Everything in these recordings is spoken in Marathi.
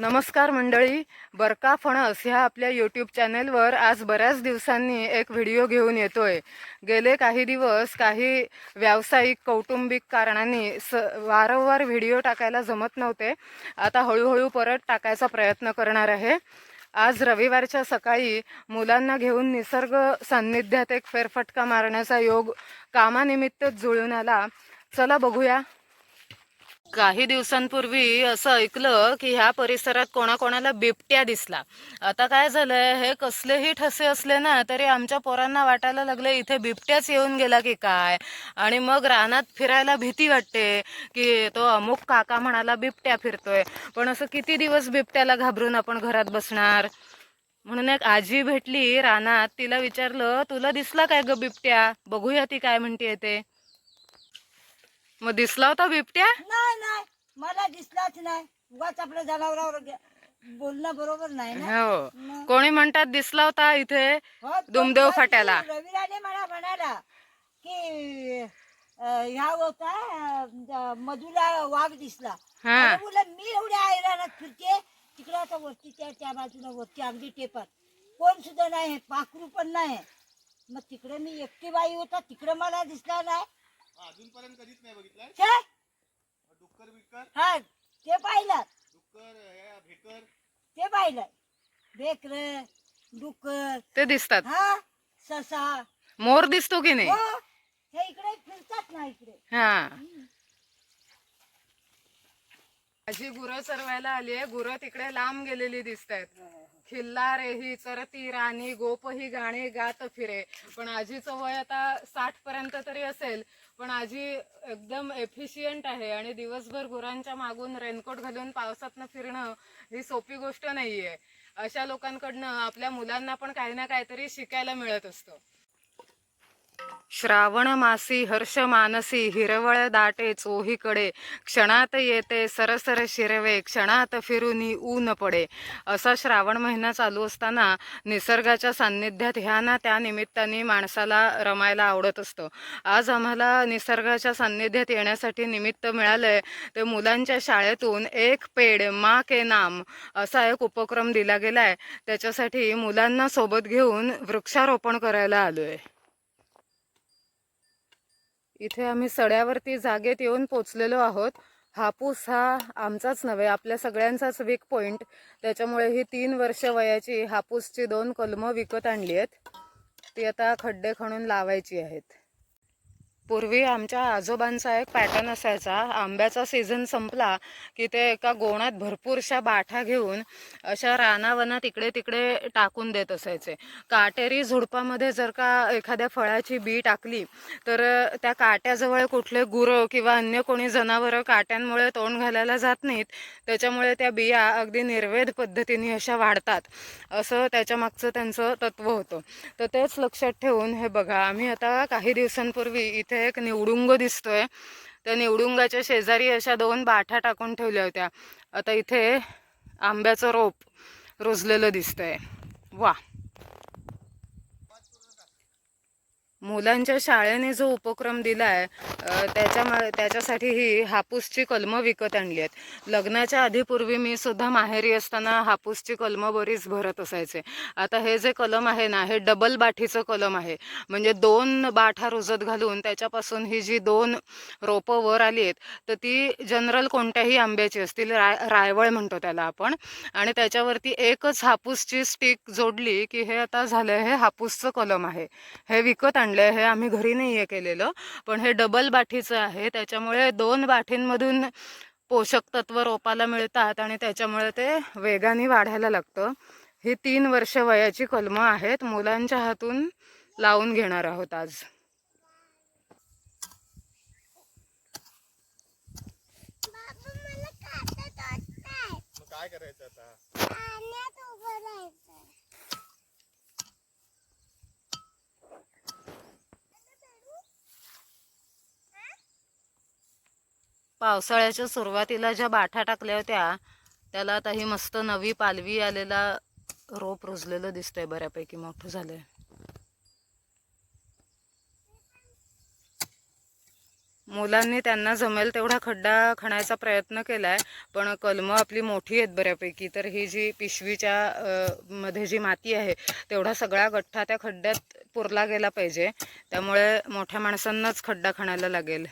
नमस्कार मंडळी. बरका फणस ह्या आपल्या यूट्यूब चॅनेलवर आज बऱ्याच दिवसांनी एक व्हिडिओ घेऊन येतोय. गेले काही दिवस काही व्यावसायिक कौटुंबिक कारणांनी स वारंवार व्हिडिओ टाकायला जमत नव्हते. आता हळूहळू परत टाकायचा प्रयत्न करणार आहे. आज रविवारच्या सकाळी मुलांना घेऊन निसर्ग सान्निध्यात एक फेरफटका मारण्याचा योग कामानिमित्तच जुळून आला. चला बघूया. काही दिवसांपूर्वी असं ऐकलं की ह्या परिसरात कोणाकोणाला बिबट्या दिसला. आता काय झालंय? हे कसलेही ठसे असले ना तरी आमच्या पोरांना वाटायला लागले इथे बिबट्याच येऊन गेला की काय? आणि मग रानात फिरायला भीती वाटते की तो अमुक काका म्हणाला बिबट्या फिरतोय. पण असं किती दिवस बिबट्याला घाबरून आपण घरात बसणार? म्हणून एक आजी भेटली रानात तिला विचारलं तुला दिसला काय ग बिबट्या? बघूया ती काय म्हणते ते. मग दिसला होता बिबट्या? नाही नाही. मला दिसलाच नाही. उगाच आपल्या जनावरावर गे- बोलणं बरोबर नाही ना? हो. कोणी म्हणतात दिसला होता इथे हो, तो दुमदेव फाट्याला. रविराने मला म्हणाला की अं, ह्या होता अं, मधुला वाघ दिसला. हा. अरे बोललं, मी एवढ्या आयरानात फिरते तिकडे आता वरती त्या त्या बाजूला वरती अगदी टेपात कोण सुद्धा नाही पाखरू पण नाही. मग तिकडे मी एकटी बाई होता तिकडे मला दिसला नाही. अजूनपर्यंत कधीच नाही बघितलंय. डुक्कर बिक्कर. हा ते पाहिलं. डुक्कर हे भेकर. ते पाहिलं. बेकर डुक्कर. ते दिसतात. हा ससा. मोर दिसतो की नाही? हो हे इकडे फिरतात ना इकडे. हा. माझी गुरं चरवायला आली आहे. गुरं तिकडे लांब गेलेली दिसत आहेत खिल्ला रेही चरती राणी गोप ही गाणे गात फिरे. पण आजीचं वय आता साठ पर्यंत तरी असेल पण आजी एकदम एफिशियंट आहे आणि दिवसभर गुरांच्या मागून रेनकोट घालून पावसातनं फिरणं ही सोपी गोष्ट नाहीये. अशा लोकांकडनं आपल्या मुलांना पण काही ना काहीतरी शिकायला मिळत असतं. श्रावण मासी हर्ष मानसी हिरवळ दाटे चोहीकडे. क्षणात येते सरसर शिरवे क्षणात फिरूनी ऊन पडे. असा श्रावण महिना चालू असताना निसर्गाच्या सान्निध्यात ह्या ना त्या निमित्ताने माणसाला रमायला आवडत असतं. आज आम्हाला निसर्गाच्या सान्निध्यात येण्यासाठी निमित्त मिळालंय ते मुलांच्या शाळेतून एक पेड मा के नाम असा एक उपक्रम दिला गेलाय. त्याच्यासाठी मुलांना सोबत घेऊन वृक्षारोपण करायला आलोय. इथे आम्ही सड्यावरती जागेत येऊन पोचलेलो आहोत. हापूस हा आमचाच नव्हे आपल्या सगळ्यांचाच वीक पॉइंट त्याच्यामुळे ही तीन वर्ष वयाची हापूसची दोन कलमं विकत आणली आहेत. ती आता खड्डे खणून लावायची आहेत. पूर्वी आमच्या आजोबांचा एक पॅटर्न असायचा. आंब्याचा सीझन संपला की ते एका गोणात भरपूरशा बाठा घेऊन अशा रानावनात इकडे तिकडे टाकून देत असायचे. काटेरी झुडपामध्ये जर का एखाद्या फळाची बी टाकली तर त्या काट्याजवळ कुठले गुरं किंवा अन्य कोणी जनावरं काट्यांमुळे तोंड घालायला जात नाहीत. त्याच्यामुळे त्या बिया अगदी निर्वेद पद्धतीने अशा वाढतात. असं त्याच्या मागचं त्यांचं तत्व होतं. तर तेच लक्षात ठेवून हे बघा आम्ही आता काही दिवसांपूर्वी इथे एक निवडुंग दिसतोय. त्या निवडुंगाच्या शेजारी अशा दोन बाठा टाकून ठेवल्या होत्या. आता इथे आंब्याचं रोप रुजलेलं दिसतंय. वा. मुलांच्या शाळेने जो उपक्रम दिला आहे त्याच्या त्याच्यासाठी ही हापूसची कलमं विकत आणली आहेत. लग्नाच्या आधीपूर्वी मी सुद्धा माहेरी असताना हापूसची कलमं बरीच भरत असायचे. आता हे जे कलम आहे ना हे डबल बाठीचं कलम आहे. म्हणजे दोन बाठा रुजत घालून त्याच्यापासून ही जी दोन रोपं वर आली आहेत तर ती जनरल कोणत्याही आंब्याची असतील राय रायवळ म्हणतो त्याला आपण. आणि त्याच्यावरती एकच हापूसची स्टिक जोडली की हे आता झालं हे हापूसचं कलम आहे. हे विकत आणलंय हे आम्ही घरी नाही हे केलेलं. पण हे डबल बाठीचं आहे. त्याच्यामुळे दोन बाठींमधून पोषक तत्व रोपाला मिळतात आणि त्याच्यामुळे ते वेगाने वाढायला लागतं. ही तीन वर्ष वयाची कलमं आहेत. मुलांच्या हातून लावून घेणार आहोत आज. मग काय करायचं आता? पावसाळ्याच्या सुरुवातीला ज्या बाठा टाकल्या होत्या त्याला आता ही मस्त नवी पालवी आलेला रोप रुजलेलं दिसतंय बऱ्यापैकी मोठं झालंय. मुलांनी त्यांना जमेल तेवढा खड्डा खणायचा प्रयत्न केलाय पण कलमं आपली मोठी आहेत बऱ्यापैकी तर ही जी पिशवीच्या मध्ये जी माती आहे तेवढा सगळा गठ्ठा त्या खड्ड्यात पुरला गेला पाहिजे त्यामुळे मोठ्या माणसांनाच खड्डा खणायला लागेल.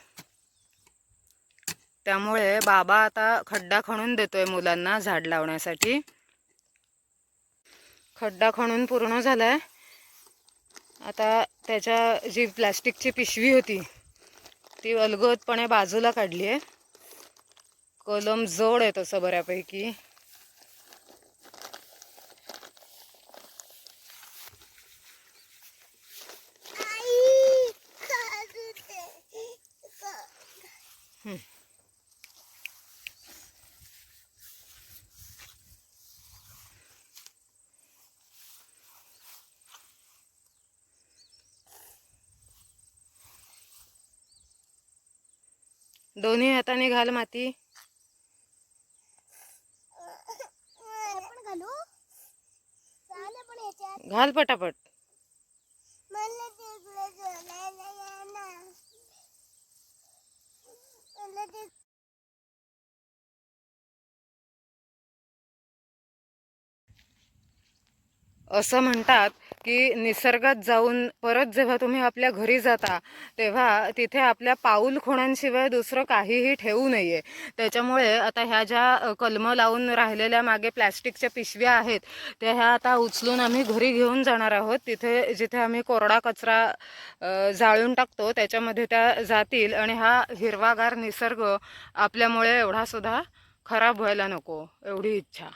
त्यामुळे बाबा आता खड्डा खणून देतोय मुलांना झाड लावण्यासाठी. खड्डा खणून पूर्ण झालाय. आता त्याच्या जी प्लॅस्टिकची पिशवी होती ती अलगदपणे बाजूला काढली आहे कलम जड आहे तसं बऱ्यापैकी. हम्म. दोन्ही हाताने घाल माती. घालू? पटापट. असं म्हणतात की निसर्गात जाऊन परत जेव्हा तुम्ही आपल्या घरी जाता तेव्हा तिथे आपल्या पाऊल खुणांशिवाय दुसरं काहीही ठेवू नये. त्याच्यामुळे आता ह्या ज्या कलम कलमं लावून राहिलेल्या मागे प्लॅस्टिकच्या पिशव्या आहेत त्या ह्या आता उचलून आम्ही घरी घेऊन जाणार आहोत. तिथे जिथे आम्ही कोरडा कचरा जाळून टाकतो त्याच्यामध्ये त्या जातील. आणि हा हिरवागार निसर्ग आपल्यामुळे एवढासुद्धा खराब व्हायला नको एवढी इच्छा.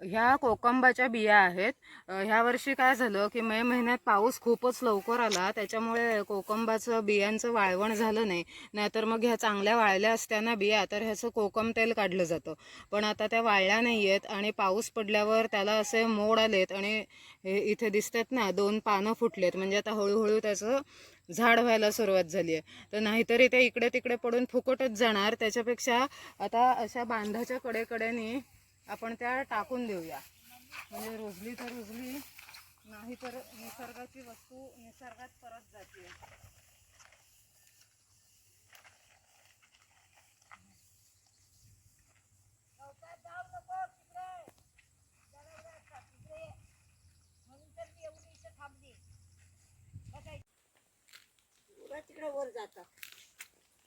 ह्या कोकंबाच्या बिया आहेत. ह्या वर्षी काय झालं की मे महिन्यात पाऊस खूपच लवकर आला. त्याच्यामुळे कोकंबाचं बियांचं वाळवण झालं नाही. नाहीतर मग ह्या चांगल्या वाळल्या असताना बिया तर ह्याचं कोकम तेल काढलं जातं. पण आता त्या वाळल्या नाही आहेत आणि पाऊस पडल्यावर त्याला असे मोड आलेत आणि इथे दिसतात ना दोन पानं फुटलेत. म्हणजे आता हळूहळू त्याचं झाड व्हायला सुरुवात झाली आहे. तर नाहीतरी ते इकडे तिकडे पडून फुकटच जाणार. त्याच्यापेक्षा आता अशा बांधाच्या कडेकडेने आपण त्या टाकून देऊया. म्हणजे रुजली तर रुजली नाही तर निसर्गाची वस्तू निसर्गात परत जाते वर जातात.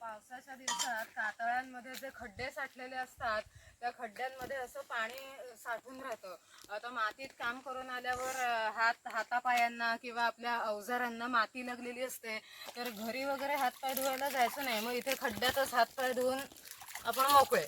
पावसाच्या दिवसात कातळ्यांमध्ये जे खड्डे साठलेले असतात त्या खड्ड्यांमध्ये असं पाणी साठून राहतं. आता मातीत काम करून आल्यावर हात हातापायांना किंवा आपल्या अवजारांना माती लागलेली असते तर घरी वगैरे हातपाय धुवायला जायचं नाही. मग इथे खड्ड्यातच हातपाय धुवून आपण मोकळे.